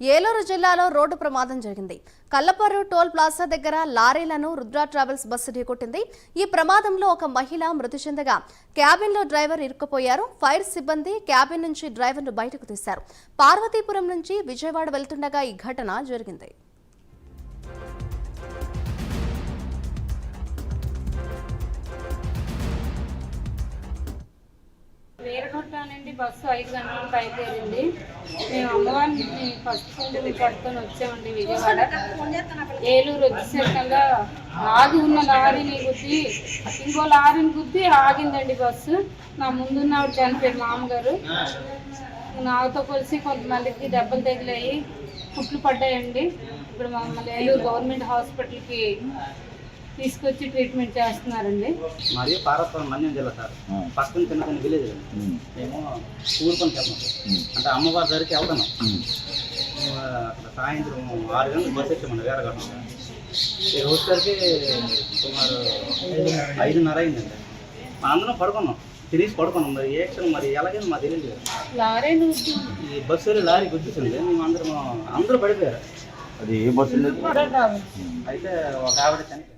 ఏలూరు జిల్లాలో రోడ్డు ప్రమాదం జరిగింది. కల్లపర్రు టోల్ ప్లాజా దగ్గర లారీలను రుద్ర ట్రావెల్స్ బస్సు ఢీకొట్టింది. ఈ ప్రమాదంలో ఒక మహిళ మృతి చెందగా క్యాబిన్లో డ్రైవర్ ఇరుక్కుపోయారు. ఫైర్ సిబ్బంది క్యాబిన్ నుంచి డ్రైవర్ను బయటకు తీశారు. పార్వతీపురం నుంచి విజయవాడ వెళ్తుండగా ఈ ఘటన జరిగింది. వీరకొట్ట నుండి బస్సు ఐదు గంటలకు బయలుదేరింది. మేము అమ్మవారిని ఫస్ట్ నుండి పట్టుకొని వచ్చామండి విజయవాడ. ఏలూరు వచ్చేసరికల్లా ఆగి ఉన్న లారీని గుద్ది ఇంకో లారీని గుద్ది ఆగిందండి బస్సు. నా ముందున్న ఆవిడ చనిపోయారు మామగారు. నాతో కలిసి కొంతమందికి దెబ్బలు తగిలాయి కుట్లు పడ్డాయండి. ఇప్పుడు మమ్మల్ని ఏలూరు గవర్నమెంట్ హాస్పిటల్కి తీసుకొచ్చి ట్రీట్మెంట్ చేస్తున్నారండి. మాది పార్వతీపురం మన్యం జిల్లా సార్. పక్కన చిన్న చిన్న విలేజ్ మేము ఊరు పని వెళ్తాం అంటే అమ్మవారి దగ్గరికి వెళ్తాను మేము అక్కడ సాయంత్రం ఆరు గంటలకు బస్సు వచ్చామండి వేరగట్టం ఇక వచ్చేసరికి సుమారు ఐదున్నర అయిందండి. మా అందరం పడుకున్నాం. తిరిగి పడుకున్నాం. మరి ఏ క్షణం మరి ఎలాగైనా మా తెలియదు లారీ ఈ బస్సు వెళ్ళి లారీ గుర్తించింది మేము అందరం అందరూ పడిపోయారు. అది ఏ బస్సు అయితే ఒక ఆవిడ చనిపోయింది.